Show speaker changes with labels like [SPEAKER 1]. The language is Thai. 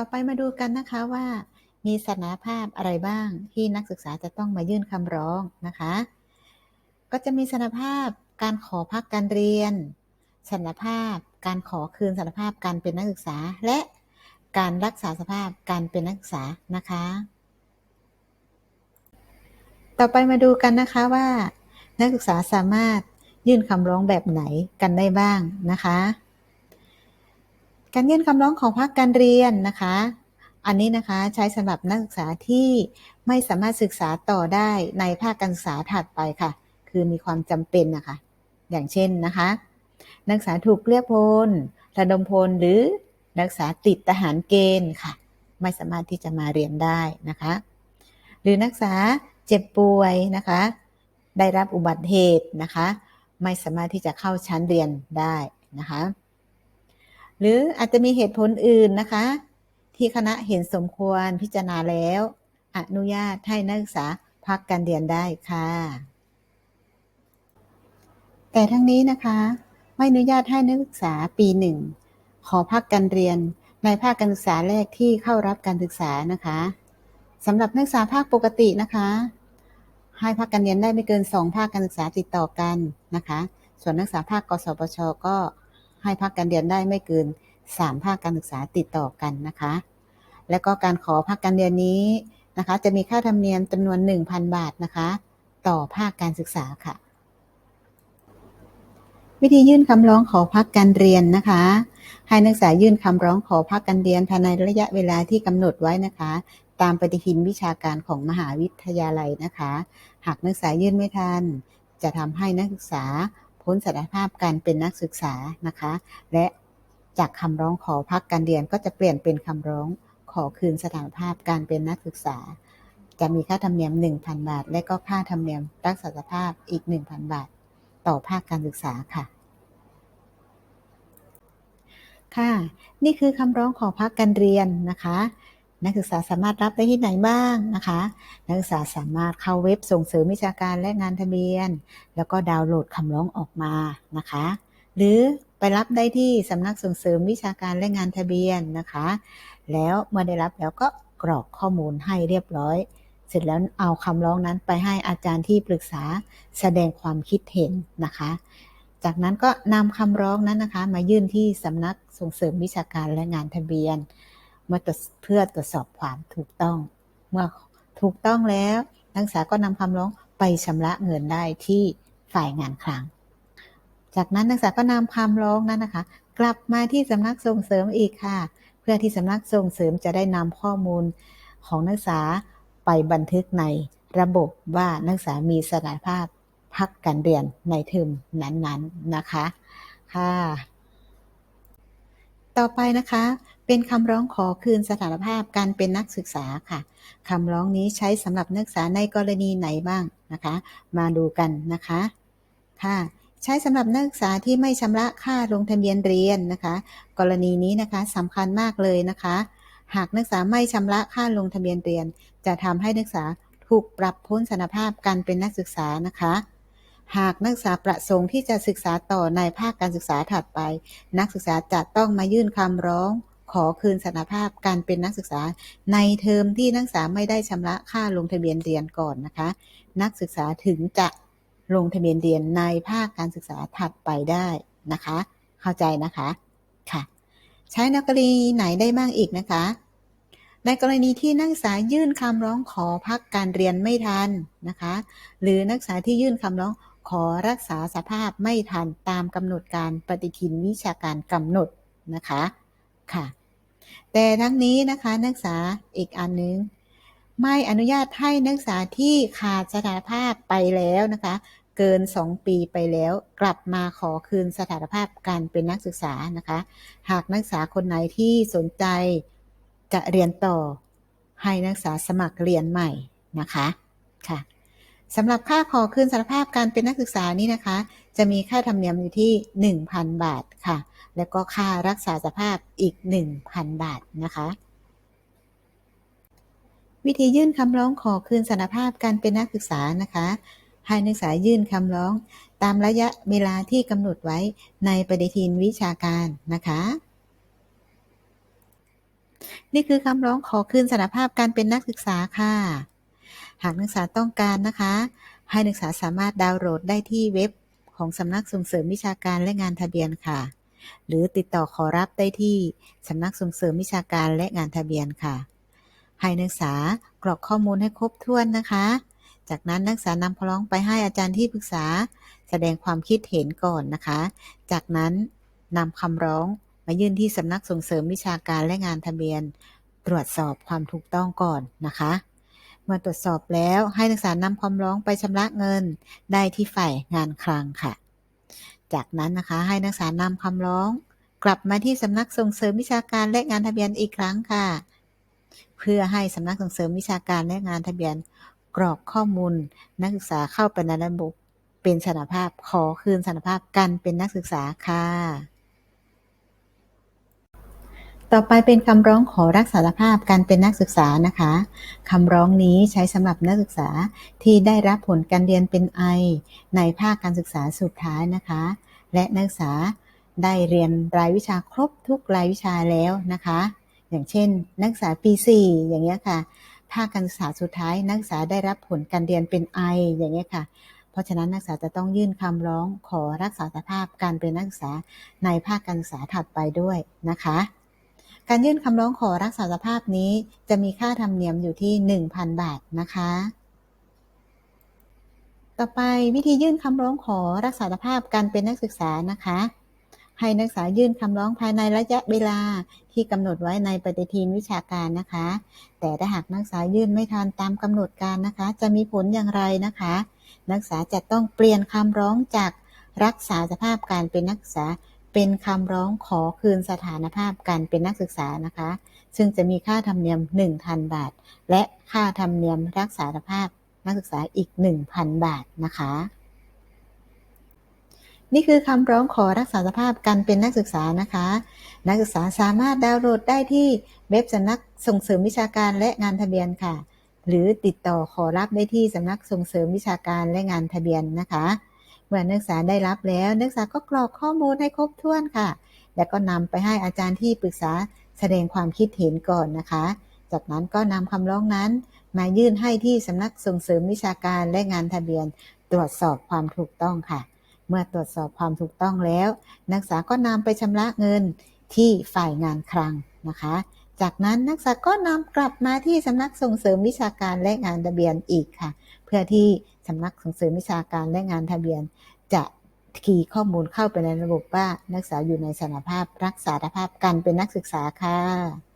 [SPEAKER 1] ต่อไปมาดูกันนะคะว่า มีสถานภาพอะไรบ้างที่นักศึกษาจะต้องมายื่นคำร้องนะคะ ก็จะมีสถานภาพการขอพักการเรียนสถานภาพการขอคืนสถานภาพการเป็นนักศึกษา และการรักษาสภาพการเป็นนักศึกษานะคะ ต่อไปมาดูกันนะคะว่า นักศึกษาสามารถยื่นคำร้องแบบไหนกันได้บ้างนะคะ การยื่นคำร้องขอพักการเรียนนะคะ อันนี้นะคะใช้สำหรับนักศึกษาที่ไม่สามารถศึกษาต่อได้ในภาคการศึกษาถัดไปค่ะ คือมีความจำเป็นนะคะ อย่างเช่นนะคะ นักศึกษาถูกเรียกพลระดมพลหรือนักศึกษาติดทหารเกณฑ์ค่ะ ไม่สามารถที่จะมาเรียนได้นะคะ หรือนักศึกษาเจ็บป่วยนะคะ ได้รับอุบัติเหตุนะคะ ไม่สามารถที่จะเข้าชั้นเรียนได้นะคะ หรืออาจจะมีเหตุผลอื่นนะคะ ที่คณะเห็นสมควรพิจารณาแล้ว อนุญาตให้นักศึกษาพักการเรียนได้ค่ะ แต่ทั้งนี้นะคะ ไม่อนุญาตให้นักศึกษาปีหนึ่งขอพักการเรียนในภาคการศึกษาแรกที่เข้ารับการศึกษานะคะสำหรับนักศึกษาภาคปกตินะคะ ให้พักการเรียนได้ไม่เกิน 2 ภาคการศึกษาติดต่อกันนะคะ ส่วนนักศึกษาภาคกสปชก็ ให้พักการเรียนได้ไม่เกิน 3 ภาคการศึกษาติดต่อกันนะคะ และก็การขอพักการเรียนนี้นะคะ จะมีค่าธรรมเนียมจำนวน 1,000 บาทนะคะ ต่อภาคการศึกษาค่ะ วิธียื่นคำร้องขอพักการเรียนนะคะ ให้นักศึกษายื่นคำร้องขอพักการเรียนภายในระยะเวลาที่กำหนดไว้นะคะ ตามปฏิทินวิชาการของมหาวิทยาลัยนะคะ หากนักศึกษายื่นไม่ทันจะทำให้นักศึกษา พ้นสถานภาพการเป็นนักศึกษานะคะ และจากคำร้องขอพักการเรียนก็จะเปลี่ยนเป็นคำร้องขอคืนสถานภาพการเป็นนักศึกษา จะมีค่าธรรมเนียม 1,000 บาท และก็ค่าธรรมเนียมรักษาสภาพอีก 1,000 บาท ต่อภาคการศึกษาค่ะ ค่ะ นี่คือคำร้องขอพักการเรียนนะคะ นักศึกษาสามารถรับได้ที่ไหนบ้างนะคะ นักศึกษาสามารถเข้าเว็บส่งเสริมวิชาการและงานทะเบียน แล้วก็ดาวน์โหลดคำร้องออกมานะคะ หรือไปรับได้ที่สำนักส่งเสริมวิชาการและงานทะเบียนนะคะ แล้วเมื่อได้รับแล้วก็กรอกข้อมูลให้เรียบร้อย เสร็จแล้วเอาคำร้องนั้นไปให้อาจารย์ที่ปรึกษาแสดงความคิดเห็นนะคะ จากนั้นก็นำคำร้องนั้นนะคะ มายื่นที่สำนักส่งเสริมวิชาการและงานทะเบียน เพื่อตรวจสอบความถูกต้อง เมื่อถูกต้องแล้ว นักศึกษาก็นำคำร้องไปชำระเงินได้ที่ฝ่ายงานคลัง จากนั้นนักศึกษาก็นำคำร้องนั้นนะคะ กลับมาที่สำนักส่งเสริมอีกค่ะ เพื่อที่สำนักส่งเสริมจะได้นำข้อมูลของนักศึกษาไปบันทึกในระบบว่านักศึกษามีสถานภาพพักการเรียนในเทอมนั้นๆนะคะค่ะ ต่อไปนะคะ เป็นคำร้องขอคืนสถานภาพการเป็นนักศึกษาค่ะคำร้องนี้ใช้สำหรับนักศึกษาในกรณีไหนบ้างนะคะ มาดูกันนะคะค่ะใช้สำหรับนักศึกษาที่ไม่ชำระค่าลงทะเบียนเรียนนะคะ กรณีนี้นะคะสำคัญมากเลยนะคะ หากนักศึกษาไม่ชำระค่าลงทะเบียนเรียน จะทำให้นักศึกษาถูกปรับพ้นสถานภาพการเป็นนักศึกษานะคะ หากนักศึกษาประสงค์ที่จะศึกษาต่อในภาคการศึกษาถัดไป นักศึกษาจะต้องมายื่นคำร้อง ขอคืนสถานภาพการเป็นนักศึกษาในเทอมที่นักศึกษาไม่ได้ชำระค่าลงทะเบียนเรียนก่อนนะคะ นักศึกษาถึงจะลงทะเบียนเรียนในภาคการศึกษาถัดไปได้นะคะ เข้าใจนะคะค่ะ ใช้ในกรณีไหนได้บ้างอีกนะคะ ในกรณีที่นักศึกษายื่นคำร้องขอพักการเรียนไม่ทันนะคะ หรือนักศึกษาที่ยื่นคำร้องขอรักษาสภาพไม่ทันตามกำหนดการปฏิทินวิชาการกำหนดนะคะ ค่ะ แต่ทั้งนี้นะคะนักศึกษาอีกอันนึง ไม่อนุญาตให้นักศึกษาที่ขาดสถานภาพไปแล้วนะคะ เกิน 2 ปีไปแล้ว กลับมาขอคืนสถานภาพการเป็นนักศึกษานะคะ หากนักศึกษาคนไหนที่สนใจจะเรียนต่อให้นักศึกษาสมัครเรียนใหม่นะคะค่ะ สำหรับค่าขอคืนสารภาพการเป็นนักศึกษานี้นะคะ จะมีค่าธรรมเนียมอยู่ที่ 1,000 บาทค่ะ แล้วก็ค่ารักษาสภาพอีก 1,000 บาทนะคะ วิธียื่นคำร้องขอคืนสารภาพการเป็นนักศึกษานะคะให้นักศึกษายื่นคำร้อง ตามระยะเวลาที่กำหนดไว้ในปฏิทินวิชาการนะคะ นี่คือคำร้องขอคืนสานภาพการเป็นนักศึกษาค่ะ หากนักศึกษาต้องการนะคะ ให้นักศึกษาสามารถดาวน์โหลดได้ที่เว็บของสำนักส่งเสริมวิชาการและงานทะเบียนค่ะ หรือติดต่อขอรับได้ที่สำนักส่งเสริมวิชาการและงานทะเบียนค่ะ ให้นักศึกษากรอกข้อมูลให้ครบถ้วนนะคะ จากนั้นนักศึกษานำคำร้องไปให้อาจารย์ที่ปรึกษา แสดงความคิดเห็นก่อนนะคะ จากนั้นนำคำร้องมายื่นที่สำนักส่งเสริมวิชาการและงานทะเบียน ตรวจสอบความถูกต้องก่อนนะคะ เมื่อตรวจสอบแล้วให้นักศึกษานำคำร้องไปชำระเงินได้ที่ฝ่ายงานคลังค่ะ จากนั้นนะคะให้นักศึกษานำคำร้องกลับมาที่สำนักส่งเสริมวิชาการและงานทะเบียนอีกครั้งค่ะ เพื่อให้สำนักส่งเสริมวิชาการและงานทะเบียนกรอกข้อมูล นักศึกษาเข้าไปในระบบเป็นสถานภาพขอคืนสถานภาพกันเป็นนักศึกษาค่ะ ต่อไปเป็นคำร้องขอรักษาภาพการเป็นนักศึกษานะคะคำร้องนี้ใช้สำหรับนักศึกษาที่ได้รับผลการเรียนเป็นไอ ในภาคการศึกษาสุดท้ายนะคะ และนักศึกษาได้เรียนรายวิชาครบทุกรายวิชาแล้วนะคะ อย่างเช่น นักศึกษาปี 4 อย่างเงี้ยค่ะ ภาคการศึกษาสุดท้าย นักศึกษาได้รับผลการเรียนเป็นไออย่างเงี้ยค่ะ เพราะฉะนั้นนักศึกษาจะต้องยื่นคำร้องขอรักษาสภาพการเป็นนักศึกษาในภาคการศึกษาถัดไปด้วยนะคะ การยื่นคำร้องขอรักษาสภาพนี้จะมีค่าธรรมเนียมอยู่ที่ 1,000 บาทนะคะ ต่อไปวิธียื่นคำร้องขอรักษาสภาพการเป็นนักศึกษานะคะ ให้นักศึกษายื่นคำร้องภายในระยะเวลาที่กำหนดไว้ในปฏิทินวิชาการนะคะ แต่ถ้าหากนักศึกษายื่นไม่ทันตามกำหนดการนะคะ จะมีผลอย่างไรนะคะ นักศึกษาจะต้องเปลี่ยนคำร้องจากรักษาสภาพการเป็นนักศึกษา เป็นคำร้องขอคืนสถานภาพการเป็นนักศึกษานะคะ ซึ่งจะมีค่าธรรมเนียม 1,000 บาท และค่าธรรมเนียมรักษาสภาพนักศึกษาอีก 1,000 บาทนะคะ นี่คือคำร้องขอรักษาสภาพการเป็นนักศึกษานะคะ นักศึกษาสามารถดาวน์โหลดได้ที่เว็บสำนักส่งเสริมวิชาการและงานทะเบียนค่ะ หรือติดต่อขอรับได้ที่สำนักส่งเสริมวิชาการและงานทะเบียนนะคะ เมื่อนักศึกษาได้รับแล้วนักศึกษาก็กรอกข้อมูลให้ครบถ้วนค่ะ แล้วก็นำไปให้อาจารย์ที่ปรึกษาแสดงความคิดเห็นก่อนนะคะ จากนั้นก็นำคำร้องนั้น มายื่นให้ที่สำนักส่งเสริมวิชาการและงานทะเบียน ตรวจสอบความถูกต้องค่ะ เมื่อตรวจสอบความถูกต้องแล้ว นักศึกษาก็นำไปชำระเงินที่ฝ่ายงานคลังนะคะ จากนั้นนักศึกษาก็นำกลับมาที่สำนักส่งเสริมวิชาการและงานทะเบียนอีกค่ะ เพื่อที่สำนักส่งเสริมวิชาการและงานทะเบียน จะคีย์ข้อมูลเข้าไปในระบบว่านักศึกษาอยู่ในสถานภาพรักษาสภาพการเป็นนักศึกษาค่ะ